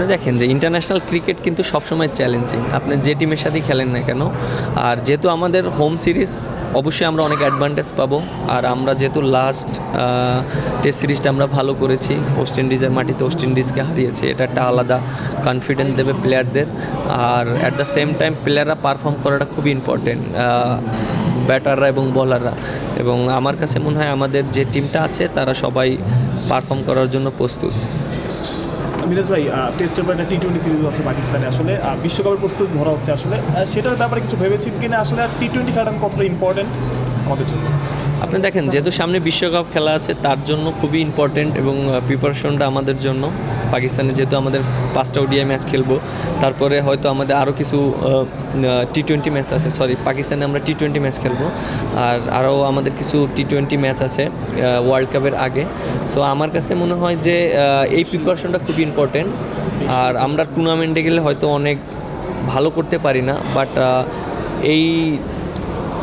আপনি দেখেন যে ইন্টারন্যাশনাল ক্রিকেট কিন্তু সবসময় চ্যালেঞ্জিং আপনি যে টিমের সাথেই খেলেন না কেন? আর যেহেতু আমাদের হোম সিরিজ অবশ্যই আমরা অনেক অ্যাডভান্টেজ পাবো। আর আমরা যেহেতু লাস্ট টেস্ট সিরিজটা আমরা ভালো করেছি ওয়েস্ট ইন্ডিজের মাটিতে ওয়েস্ট ইন্ডিজকে হারিয়েছি, এটা একটা আলাদা কনফিডেন্স দেবে প্লেয়ারদের আর অ্যাট দ্য সেম টাইম প্লেয়াররা পারফর্ম করাটা খুবই ইম্পর্টেন্ট ব্যাটাররা এবং বলাররা এবং আমার কাছে মনে হয় আমাদের যে টিমটা আছে, তারা সবাই পারফর্ম করার জন্য প্রস্তুত। মিরাজ ভাই টেস্টের পর একটা টি টোয়েন্টি সিরিজ আছে পাকিস্তানে আসলে। বিশ্বকাপের প্রস্তুতি ধরা হচ্ছে আসলে। সেটার ব্যাপারে কিছু ভেবেছেন কিনা? আসলে আর টি টোয়েন্টি খেলাটা কতটা ইম্পর্টেন্ট আমাদের জন্য? আপনি দেখেন, যেহেতু সামনে বিশ্বকাপ খেলা আছে, তার জন্য খুবই ইম্পর্টেন্ট এবং প্রিপারেশনটা আমাদের জন্য। পাকিস্তানে যেহেতু আমাদের পাঁচটা ওডিআই ম্যাচ খেলব, তারপরে হয়তো আমাদের আরও কিছু টি টোয়েন্টি ম্যাচ আছে সরি পাকিস্তানে আমরা টি টোয়েন্টি ম্যাচ খেলব। আর আরও আমাদের কিছু টি টোয়েন্টি ম্যাচ আছে ওয়ার্ল্ড কাপের আগে। সো আমার কাছে মনে হয় যে এই প্রিপারেশনটা খুবই ইম্পর্টেন্ট আর আমরা টুর্নামেন্টে গেলে হয়তো অনেক ভালো করতে পারি না বাট এই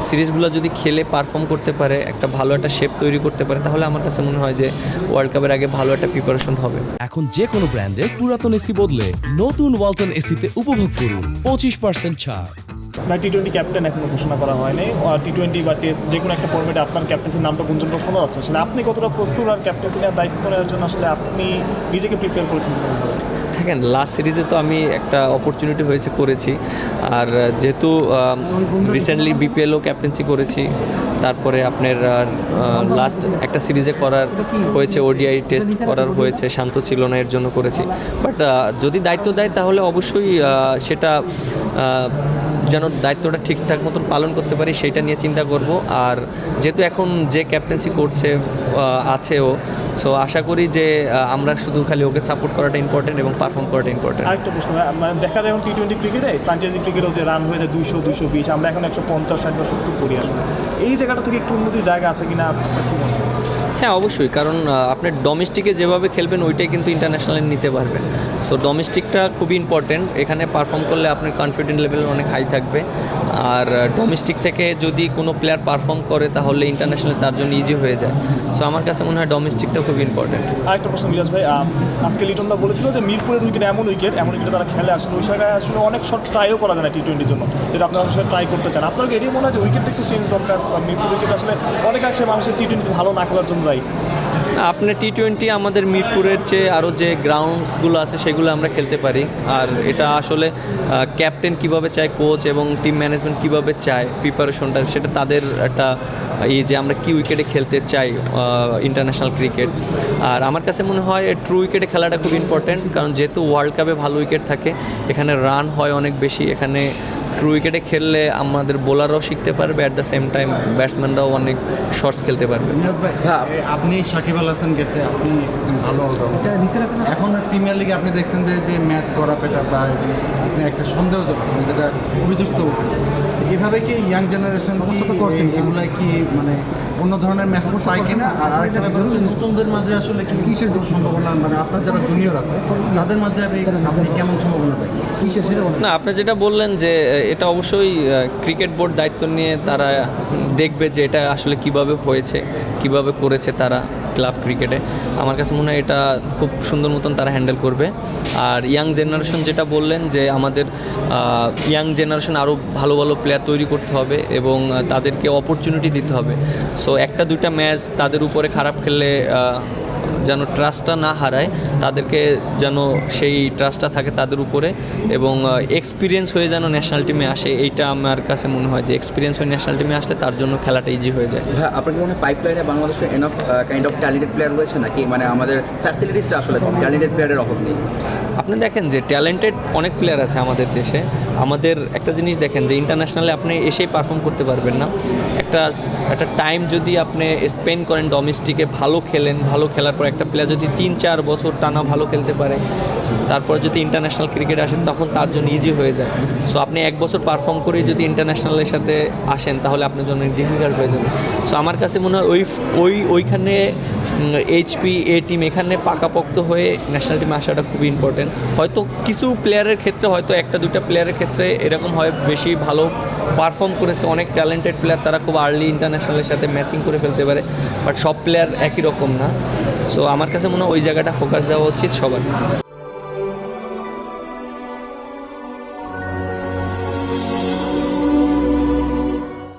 সিরিজগুলো যদি খেলে পারফর্ম করতে পারে একটা ভালো একটা শেপ তৈরি করতে পারে তাহলে আমার কাছে মনে হয় যে ওয়ার্ল্ড কাপের আগে ভালো একটা প্রিপারেশন হবে। এখন যে কোনো ব্র্যান্ডের পুরাতন এসি বদলে নতুন ওয়ালটন এসিতে উপভোগ করুন। পঁচিশ পার্সেন্ট ছাড়। না টি টোয়েন্টি ক্যাপ্টেন এখনও ঘোষণা করা হয়নি। টি টোয়েন্টি বা টেস্ট যে কোনো একটা ফর্মেটে আপনার ক্যাপ্টেন্সির নামটা গুঞ্জন শোনা যাচ্ছে আসলে আপনি কতটা প্রস্তুত আর ক্যাপ্টেন্সি নেওয়ার দায়িত্ব নেওয়ার জন্য আসলে আপনি নিজেকে প্রিপেয়ার করেছেন কিনা? দেখেন লাস্ট সিরিজে তো আমি একটা অপরচুনিটি হয়েছে করেছি আর যেহেতু রিসেন্টলি বিপিএলও ক্যাপ্টেন্সি করেছি, তারপরে আপনার লাস্ট একটা সিরিজে করার হয়েছে ওডিআই টেস্ট করার হয়েছে, শান্ত ছিল না, এর জন্য করেছি বাট যদি দায়িত্ব দেয় তাহলে অবশ্যই সেটা যেন দায়িত্বটা ঠিকঠাক মতন পালন করতে পারি সেইটা নিয়ে চিন্তা করব আর যেহেতু এখন যে ক্যাপ্টেন্সি করছে আছে ও সো আশা করি যে আমরা শুধু খালি ওকে সাপোর্ট করাটা ইম্পর্টেন্ট এবং পারফর্ম করাটা ইম্পর্টেন্ট আরেকটা প্রশ্ন মানে দেখা যায় এখন টি টোয়েন্টি ক্রিকেটে ফ্রাঞ্চাইজি ক্রিকেটও যে রান হয়ে যায় দুইশো দুইশো বিশ, আমরা এখন একশো পঞ্চাশ, ষাট বা সত্তর করি আসলে। এই জায়গাটা থেকে একটু উন্নতির জায়গা আছে কিনা, আপনার কি মনে হয়, অবশ্যই। কারণ আপনার আপনি ডোমেস্টিকে যেভাবে খেলবেন, ওইটাই কিন্তু ইন্টারন্যাশনালে নিতে পারবেন। সো ডোমেস্টিকটা খুবই ইম্পর্টেন্ট এখানে পারফর্ম করলে আপনার কনফিডেন্ট লেভেল অনেক হাই থাকবে। আর ডোমেস্টিক থেকে যদি কোনো প্লেয়ার পারফর্ম করে, তাহলে ইন্টারন্যাশনাল তার জন্য ইজি হয়ে যায়। সো আমার কাছে মনে হয় ডোমেস্টিকটা খুব ইম্পর্টেন্ট আরেকটা প্রশ্ন মিরাজ ভাই আজকে লিটনদা বলেছিল যে মিরপুরের উইকেট এমন উইকেট এমন উইকেটে তারা খেলে। আসলে ওই জায়গায় আসলে অনেক শট ট্রাইও করা যায় না টি টোয়েন্টির জন্য। যেটা আপনারা আসলে ট্রাই করতে চান। আপনার এটাই মনে হয় যে উইকেটটা একটু চেঞ্জ দরকার? মিরপুর উইকেট আসলে অনেকাংশে মানুষের টি টোয়েন্টি ভালো না খেলার জন্য দায়ী আপনার টি টোয়েন্টি আমাদের মিরপুরের চেয়ে আরও যে গ্রাউন্ডসগুলো আছে সেগুলো আমরা খেলতে পারি। আর এটা আসলে ক্যাপ্টেন কীভাবে চায় কোচ এবং টিম ম্যানেজমেন্ট কীভাবে চায় প্রিপারেশনটা সেটা তাদের একটা এই যে আমরা কি উইকেটে খেলতে চাই ইন্টারন্যাশনাল ক্রিকেট আর আমার কাছে মনে হয় ট্রু উইকেটে খেলাটা খুব ইম্পর্ট্যান্ট কারণ যেহেতু ওয়ার্ল্ড কাপে ভালো উইকেট থাকে, এখানে রান হয় অনেক বেশি, এখানে ট্রু উইকেটে খেললে আমাদের বোলাররাও শিখতে পারবে অ্যাট দ্য সেম টাইম ব্যাটসম্যানরাও অনেক শর্টস খেলতে পারবে। এ, আপনি সাকিব আল হাসান গেছে আপনি ভালো এখন প্রিমিয়ার লিগে আপনি দেখছেন যে যে ম্যাচ করা পেটা বা জিনিস, আপনি একটা সন্দেহজনক যেটা অভিযুক্ত উঠেছে এভাবে কি ইয়াং জেনারেশন এগুলা কি মানে অন্য ধরনের মেসেজ পায় কিনা? আর আরেকটা ব্যাপার হচ্ছে নতুনদের মাঝে আসলে কি কিসের সম্ভাবনা? মানে আপনার যারা জুনিয়র আছে তাদের মাঝে আপনি কেমন সম্ভাবনা পাই না আপনি যেটা বললেন যে এটা অবশ্যই ক্রিকেট বোর্ড দায়িত্ব নিয়ে তারা দেখবে যে এটা আসলে কীভাবে হয়েছে, কীভাবে করেছে তারা ক্লাব ক্রিকেটে। আমার কাছে মনে হয় এটা খুব সুন্দর মতন তারা হ্যান্ডেল করবে। আর ইয়াং জেনারেশন যেটা বললেন যে আমাদের ইয়াং জেনারেশন আরও ভালো ভালো প্লেয়ার তৈরি করতে হবে এবং তাদেরকে অপরচুনিটি দিতে হবে। সো একটা দুইটা ম্যাচ তাদের উপরে খারাপ খেললে যেন ট্রাস্টটা না হারায় তাদেরকে যেন সেই ট্রাস্টটা থাকে তাদের উপরে এবং এক্সপিরিয়েন্স হয়ে যেন ন্যাশনাল টিমে আসে এইটা আমার কাছে মনে হয় যে এক্সপিরিয়েন্স হয়ে ন্যাশনাল টিমে আসলে তার জন্য খেলাটা ইজি হয়ে যায়। হ্যাঁ আপনার কি মনে হয় পাইপলাইনে বাংলাদেশে enough kind of talented player রয়েছে নাকি? মানে আমাদের ফ্যাসিলিটিসটা আসলে কম ট্যালেন্টেড প্লেয়ারের অভাব নেই। আপনি দেখেন যে ট্যালেন্টেড অনেক প্লেয়ার আছে আমাদের দেশে। আমাদের একটা জিনিস দেখেন যে ইন্টারন্যাশনালে আপনি এসেই পারফর্ম করতে পারবেন না। একটা একটা টাইম যদি আপনি স্পেন্ড করেন ডোমেস্টিকে ভালো খেলেন ভালো খেলার পর একটা প্লেয়ার যদি তিন চার বছর টানা ভালো খেলতে পারে। তারপর যদি ইন্টারন্যাশনাল ক্রিকেট আসেন, তখন তার জন্য ইজি হয়ে যায়। সো আপনি এক বছর পারফর্ম করে যদি ইন্টারন্যাশনালের সাথে আসেন, তাহলে আপনার জন্য ডিফিকাল্ট হয়ে যাবে। সো আমার কাছে মনে হয় ওই ওই, ওইখানে এইচপি এ টিম এখানে পাকাপোক্ত হয়ে ন্যাশনাল টিমে আসাটা খুবই ইম্পর্টেন্ট হয়তো কিছু প্লেয়ারের ক্ষেত্রে, হয়তো একটা দুটা প্লেয়ারের ক্ষেত্রে এরকম হয়, বেশি ভালো পারফর্ম করেছে, অনেক ট্যালেন্টেড প্লেয়ার তারা খুব আর্লি ইন্টারন্যাশনালের সাথে ম্যাচিং করে ফেলতে পারে। বাট সব প্লেয়ার একই রকম না। সো আমার কাছে মনে হয় ওই জায়গাটা ফোকাস দেওয়া উচিত সবার।